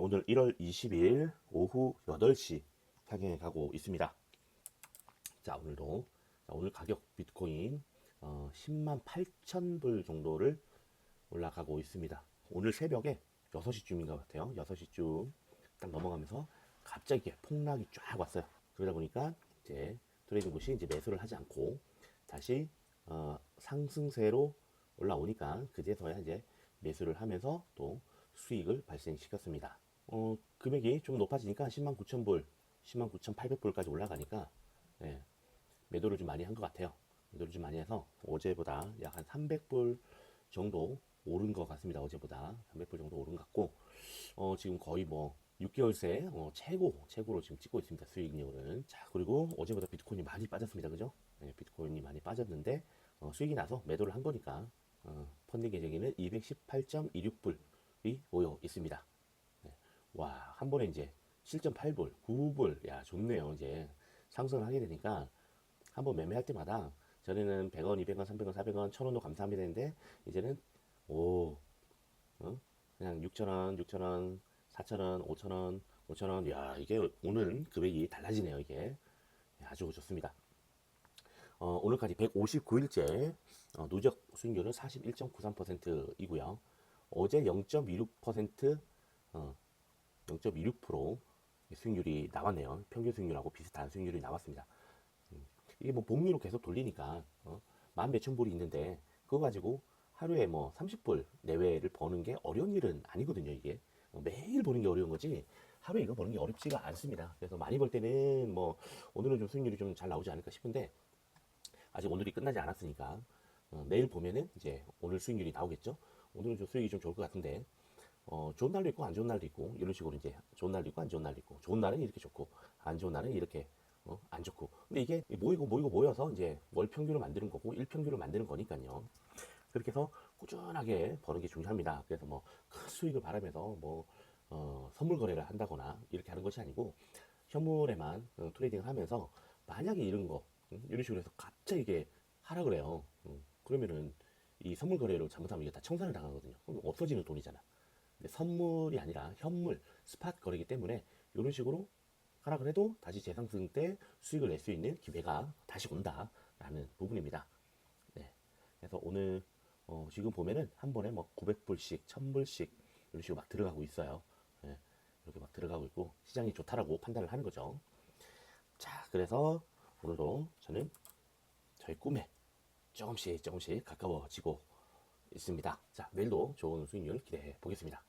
오늘 1월 20일 오후 8시 향해 가고 있습니다. 자, 오늘도 자, 오늘 가격 비트코인 어, 10만 8천 불 정도를 올라가고 있습니다. 오늘 새벽에 6시쯤인 것 같아요. 6시쯤 딱 넘어가면서 갑자기 폭락이 쫙 왔어요. 그러다 보니까 이제 트레이딩 봇이 이제 매수를 하지 않고 다시 어, 상승세로 올라오니까 그제서야 이제 매수를 하면서 또 수익을 발생시켰습니다. 어, 금액이 좀 높아지니까 10만 9천 불, 10만 9천 8백 불까지 올라가니까 예, 매도를 좀 많이 한 것 같아요. 매도를 좀 많이 해서 어제보다 약 한 300불 정도 오른 것 같습니다. 어제보다 300불 정도 오른 것 같고 어, 지금 거의 뭐 6개월 새 어, 최고 최고로 지금 찍고 있습니다. 수익률은 자 그리고 어제보다 비트코인이 많이 빠졌습니다. 그죠? 네, 비트코인이 많이 빠졌는데 어, 수익이 나서 매도를 한 거니까 어, 펀딩 계정에는 218.26불이 모여 있습니다. 네. 와, 한 번에 이제 7.8불, 9불, 야, 좋네요. 이제 상승을 하게 되니까 한 번 매매할 때마다 전에는 100원, 200원, 300원, 400원, 1000원도 감사합니다 했는데 이제는 오, 어? 그냥 6,000원, 6,000원, 4,000원, 5,000원, 5,000원. 야, 이게 오늘 금액이 달라지네요, 이게. 예, 아주 좋습니다. 어, 오늘까지 159일째 어, 누적 수익률은 41.93%이고요. 어제 0.26% 어, 0.26% 수익률이 나왔네요. 평균 수익률하고 비슷한 수익률이 나왔습니다. 음, 이게 뭐 복리로 계속 돌리니까 어, 만 몇천 불이 있는데 그거 가지고 하루에 뭐 30불 내외를 버는 게 어려운 일은 아니거든요. 이게 어, 매일 버는 게 어려운 거지 하루에 이거 버는 게 어렵지가 않습니다. 그래서 많이 벌 때는 뭐 오늘은 좀 수익률이 좀 잘 나오지 않을까 싶은데 아직 오늘이 끝나지 않았으니까 어, 내일 보면은 이제 오늘 수익률이 나오겠죠. 오늘은 좀 수익이 좀 좋을 것 같은데 어, 좋은 날도 있고 안 좋은 날도 있고 이런 식으로 이제 좋은 날도 있고 안 좋은 날도 있고 좋은 날은 이렇게 좋고 안 좋은 날은 이렇게 어, 안 좋고 근데 이게 모이고 모이고 모여서 이제 월 평균을 만드는 거고 일 평균을 만드는 거니까요. 그렇게 해서 꾸준하게 버는 게 중요합니다. 그래서 뭐 큰 수익을 바라면서 뭐 어, 선물 거래를 한다거나 이렇게 하는 것이 아니고 현물에만 어, 트레이딩을 하면서 만약에 이런 거 음, 이런 식으로 해서 갑자기 이게 하라 그래요. 음, 그러면은 이 선물 거래를 잘못하면 이게 다 청산을 당하거든요. 그럼 없어지는 돈이잖아. 근데 선물이 아니라 현물, 스팟 거래이기 때문에 이런 식으로 하락을 해도 다시 재상승 때 수익을 낼 수 있는 기회가 다시 온다라는 부분입니다. 네. 그래서 오늘 어, 지금 보면은 한 번에 뭐 900불씩, 1000불씩 이런 식으로 막 들어가고 있어요. 네. 이렇게 막 들어가고 있고 시장이 좋다라고 판단을 하는 거죠. 자, 그래서 오늘도 저는 저의 꿈에 조금씩 조금씩 가까워지고 있습니다. 자, 내일도 좋은 수익률 기대해 보겠습니다.